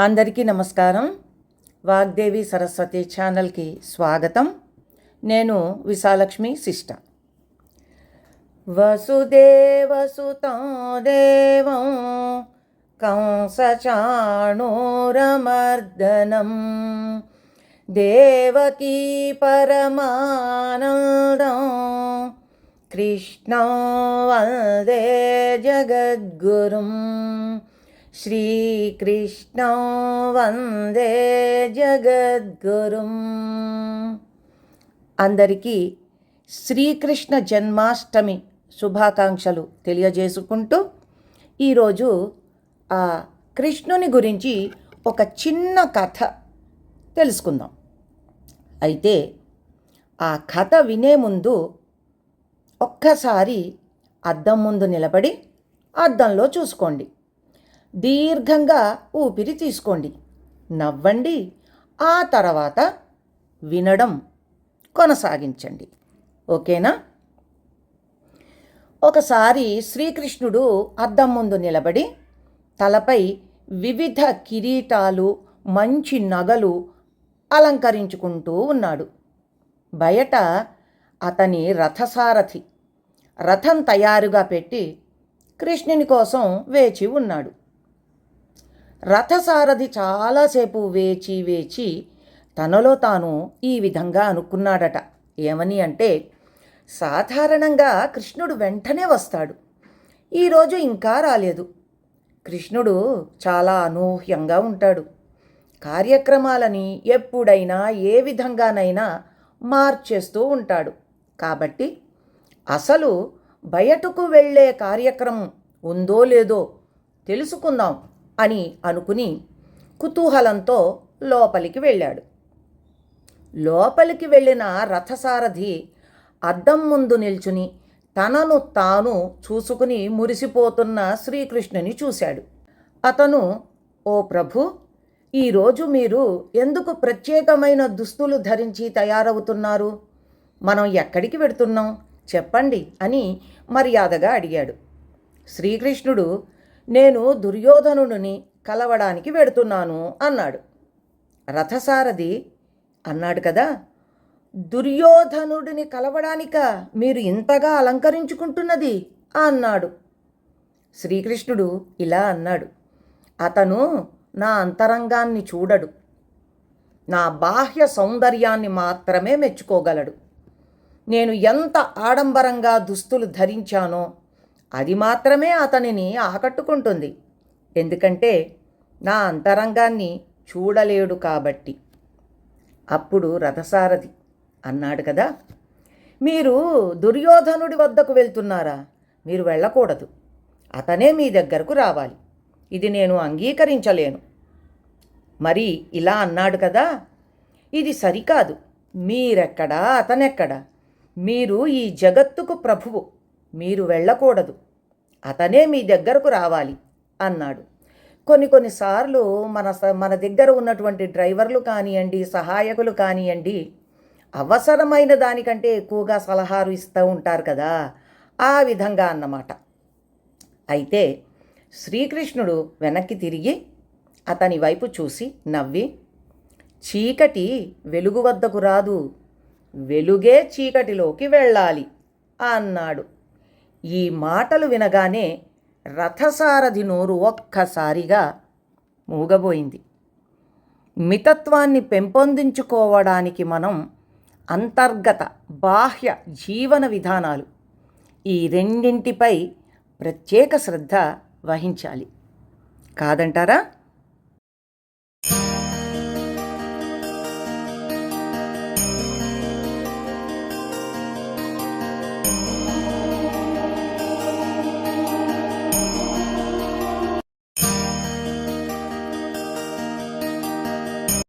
అందరికీ నమస్కారం. వాగ్దేవి సరస్వతి ఛానల్కి స్వాగతం. నేను విశాలక్ష్మి శిష్ట. వసుదేవసుతం దేవం కంసచాణూరమర్దనం. దేవకీ పరమానందం. కృష్ణం వందే జగద్గురుం. శ్రీకృష్ణం వందే జగద్గురుం అందరికీ శ్రీకృష్ణ జన్మాష్టమి శుభాకాంక్షలు తెలియజేసుకుంటూ ఈరోజు ఆ కృష్ణుని గురించి ఒక చిన్న కథ తెలుసుకుందాం. అయితే ఆ కథ వినే ముందు ఒక్కసారి అద్దం ముందు నిలబడి అద్దంలో చూసుకోండి. దీర్ఘంగా ఊపిరి తీసుకోండి. నవ్వండి. ఆ తర్వాత వినడం కొనసాగించండి. ఓకేనా? ఒకసారి శ్రీకృష్ణుడు అద్దం ముందు నిలబడి తలపై వివిధ కిరీటాలు మంచి నగలు అలంకరించుకుంటూ ఉన్నాడు. బయట అతని రథసారథి రథం తయారుగా పెట్టి కృష్ణుని కోసం వేచి ఉన్నాడు. రథసారథి చాలాసేపు వేచి వేచి తనలో తాను ఈ విధంగా అనుకున్నాడట. ఏమని అంటే సాధారణంగా కృష్ణుడు వెంటనే వస్తాడు. ఈరోజు ఇంకా రాలేదు. కృష్ణుడు చాలా అనూహ్యంగా ఉంటాడు. కార్యక్రమాలని ఎప్పుడైనా ఏ విధంగానైనా మార్చేస్తూ ఉంటాడు. కాబట్టి అసలు బయటకు వెళ్ళే కార్యక్రమం ఉందో లేదో తెలుసుకుందాం. అని అనుకుని కుతూహలంతో లోపలికి వెళ్ళాడు. లోపలికి వెళ్ళిన రథసారథి అద్దం ముందు నిల్చుని తనను తాను చూసుకుని మురిసిపోతున్న శ్రీకృష్ణుని చూశాడు. అతను ఓ ప్రభు ఈరోజు మీరు ఎందుకు ప్రత్యేకమైన దుస్తులు ధరించి తయారవుతున్నారు? మనం ఎక్కడికి వెడుతున్నాం? చెప్పండి అని మర్యాదగా అడిగాడు. శ్రీకృష్ణుడు నేను దుర్యోధనుడిని కలవడానికి వెడుతున్నాను అన్నాడు. రథసారథి అన్నాడు కదా దుర్యోధనుడిని కలవడానిక మీరు ఇంతగా అలంకరించుకుంటున్నది అన్నాడు. శ్రీకృష్ణుడు ఇలా అన్నాడు అతను నా అంతరంగాన్ని చూడడు నా బాహ్య సౌందర్యాన్ని మాత్రమే మెచ్చుకోగలడు. నేను ఎంత ఆడంబరంగా దుస్తులు ధరించానో అది మాత్రమే అతనిని ఆకట్టుకుంటుంది. ఎందుకంటే నా అంతరంగాన్ని చూడలేడు కాబట్టి. అప్పుడు రథసారథి అన్నాడు కదా మీరు దుర్యోధనుడి వద్దకు వెళ్తున్నారా? మీరు వెళ్ళకూడదు. అతనే మీ దగ్గరకు రావాలి. ఇది నేను అంగీకరించలేను. మరి ఇలా అన్నాడు కదా ఇది సరికాదు. మీరెక్కడా? అతనెక్కడా? మీరు ఈ జగత్తుకు ప్రభువు. మీరు వెళ్ళకూడదు. అతనే మీ దగ్గరకు రావాలి అన్నాడు. కొన్ని కొన్నిసార్లు మన స- మన దగ్గర ఉన్నటువంటి డ్రైవర్లు కానివ్వండి సహాయకులు కానివ్వండి అవసరమైన దానికంటే ఎక్కువగా సలహాలు ఇస్తూ ఉంటారు కదా ఆ విధంగా అన్నమాట. అయితే శ్రీకృష్ణుడు వెనక్కి తిరిగి అతని వైపు చూసి నవ్వి చీకటి వెలుగు వద్దకు రాదు వెలుగే చీకటిలోకి వెళ్ళాలి అన్నాడు. ఈ మాటలు వినగానే రథసారథి నోరు ఒక్కసారిగా మూగబోయింది. మితత్వాన్ని పెంపొందించుకోవడానికి మనం అంతర్గత బాహ్య జీవన విధానాలు ఈ రెండింటిపై ప్రత్యేక శ్రద్ధ వహించాలి. కాదంటారా?